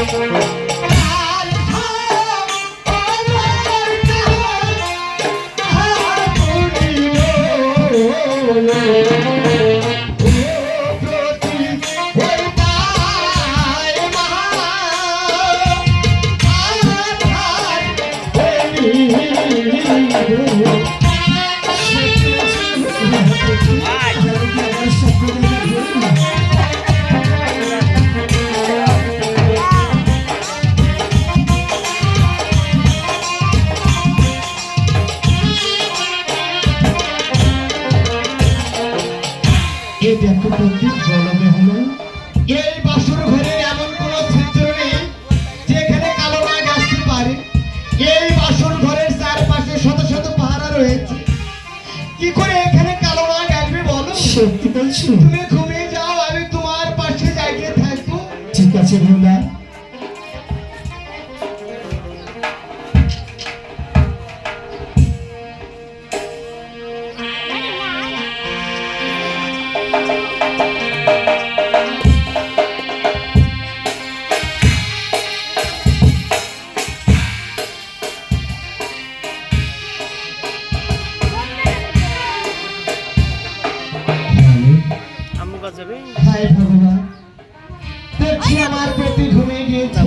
এই দেখো প্রদীপ গরমে হলো এই বাসর ঘরে এমন কোন চিত্র নেই যেখানে কালো নাগ আসতে পারে। এই বাসর ঘরের চারপাশে শত শত পাহারা রয়েছে। কি করে এখানে কালো নাগ আসবে বলো? সত্যি বলছো? তুমি কাছে যাবে। দেখছি আমার পেটে ঘুমিয়ে গিয়েছে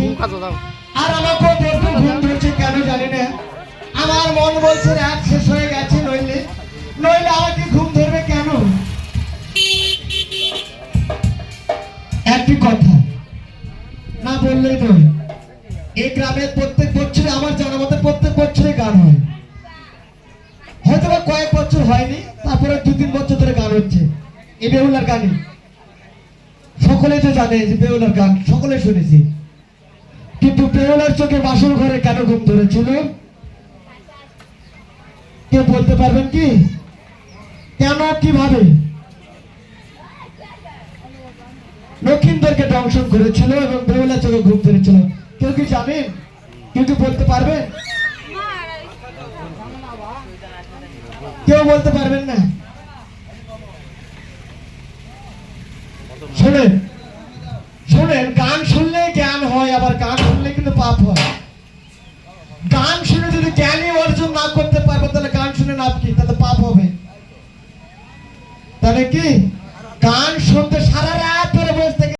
আর আমাকে দেখতে ঘুম ধরছে কেন জানি না। আমার মন বলছে রাত শেষ হয়ে গেছে নইলে। নইলে আমাকে ঘুম ধরবে কেন? একটি কথা। না বললেই নয়। এই গ্রামের প্রত্যেক বছরে আমার জানা মতে প্রত্যেক বছরে গান হয়। হয়তো কয়েক বছর হয়নি তারপরে দু তিন বছর ধরে গান হচ্ছে। এই বেহুলার গানই। সকলে তো জানে যে বেহুলার গান সকলে শুনেছি। কিন্তু বেহুলার চোখে বাসর ঘরে কেন ঘুম ধরেছিল? কেউ বলতে পারবেন কি? কেন, কীভাবে? লক্ষিন্দরকে দংশন করেছিল এবং বেহুলার চোখে ঘুম ধরেছিল। কেউ কি জানেন কেউ কি বলতে পারবেন? কেউ বলতে পারবেন না? শোনেন। শোনেন, গান শুনলে জ্ঞান হয়, আবার গান শুনলে কিন্তু পাপ হয়। গান শুনে যদি জ্ঞানই অর্জন না করতে পারব, তাহলে গান শুনে লাভ কি? তাহলে পাপ হবে। তাহলে কি? গান শুনতে সারা রাত ধরে বসে